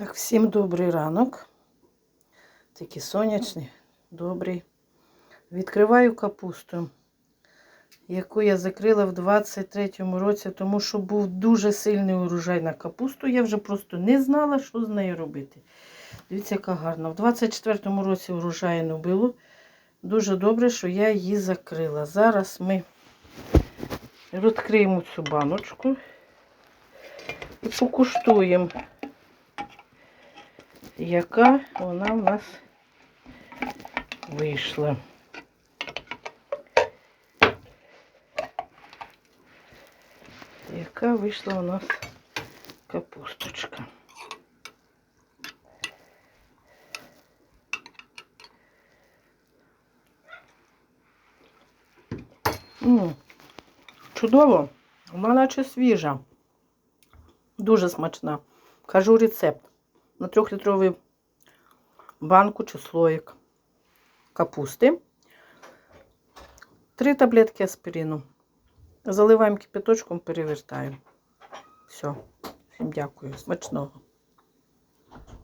Так, всім добрий ранок. Такий сонячний, добрий. Відкриваю капусту, яку я закрила в 23-му році, тому що був дуже сильний урожай на капусту. Я вже просто не знала, що з нею робити. Дивіться, яка гарна. В 24-му році урожаю не було. Дуже добре, що я її закрила. Зараз ми відкриємо цю баночку і покуштуємо яка вона в нас вийшла. Яка вийшла у нас капусточка. М, Чудово, вона наче свіжа. Дуже смачна. Кажу рецепт на трьохлітрову банку чи слоїк капусти. Три таблетки аспірину. Заливаємо кипяточком, перевертаємо. Все. Всім дякую. Смачного.